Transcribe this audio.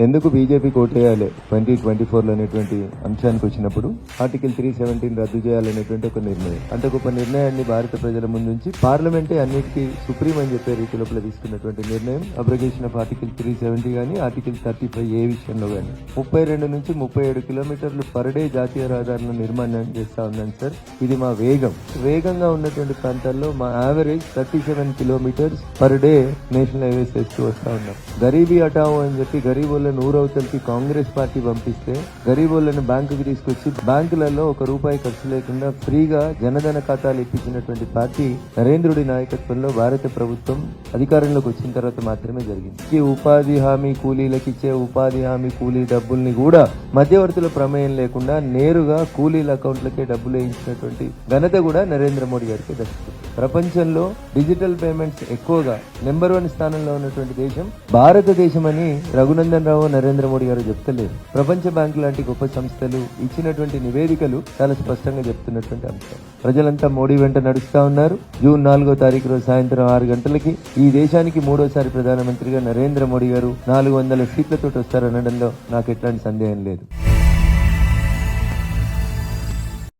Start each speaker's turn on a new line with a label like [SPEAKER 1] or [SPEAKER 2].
[SPEAKER 1] ఎందుకు బీజేపీ ఓటేయాలి twenty twenty ఫోర్లో అనేటువంటి అంశానికి వచ్చినప్పుడు ఆర్టికల్ త్రీ సెవెంటీన్ రద్దు చేయాలనేటువంటి ఒక నిర్ణయం. అంటే ఒక నిర్ణయాన్ని భారత ప్రజల ముందు నుంచి పార్లమెంటే అన్నిటికీ సుప్రీం అని చెప్పే రీతి లోపల తీసుకున్నటువంటి నిర్ణయం. Abrogation of article three seventy కానీ ఆర్టికల్ థర్టీ ఫైవ్ ఏ విషయంలో కానీ ముప్పై రెండు నుంచి ముప్పై ఏడు కిలోమీటర్లు పర్ డే జాతీయ రహదారులను నిర్మాణం చేస్తా ఉన్నాను సార్. ఇది మా వేగం. వేగంగా ఉన్నటువంటి ప్రాంతాల్లో మా average thirty seven kilometres per day national highways వేస్తూ వస్తా ఉన్నాం. గరీబీ హటావో అని చెప్పి రూపాయలను ఊరవతలకి కాంగ్రెస్ పార్టీ పంపిస్తే గరీబులను బ్యాంకుకి తీసుకొచ్చి బ్యాంకులలో ఒక రూపాయి ఖర్చు లేకుండా ఫ్రీగా జనధన ఖాతాలు ఇప్పించినటువంటి పార్టీ నరేంద్రుడి నాయకత్వంలో భారత ప్రభుత్వం అధికారంలోకి వచ్చిన తర్వాత మాత్రమే జరిగింది. ఈ ఉపాధి హామీ కూలీలకు ఇచ్చే ఉపాధి హామీ కూలీ డబ్బుల్ని కూడా మధ్యవర్తుల ప్రమేయం లేకుండా నేరుగా కూలీల అకౌంట్లకే డబ్బులు వేయించినటువంటి ఘనత కూడా నరేంద్ర మోడీ గారికి దక్కుతుంది ప్రపంచంలో డిజిటల్ పేమెంట్స్ ఎక్కువగా నెంబర్ వన్ స్థానంలో ఉన్నటువంటి దేశం భారతదేశం అని రఘునందన్ రావు నరేంద్ర మోడీ గారు చెప్తలేరు ప్రపంచ బ్యాంకు లాంటి గొప్ప సంస్థలు ఇచ్చినటువంటి నివేదికలు చాలా స్పష్టంగా చెప్తున్నటువంటి అంశం. ప్రజలంతా మోడీ వెంట నడుస్తా ఉన్నారు. జూన్ నాలుగో తారీఖు రోజు సాయంత్రం ఆరు గంటలకి ఈ దేశానికి మూడోసారి ప్రధానమంత్రిగా నరేంద్ర మోడీ గారు నాలుగు వందల సీట్లతో వస్తారనడంలో నాకు ఎట్లాంటి సందేహం లేదు.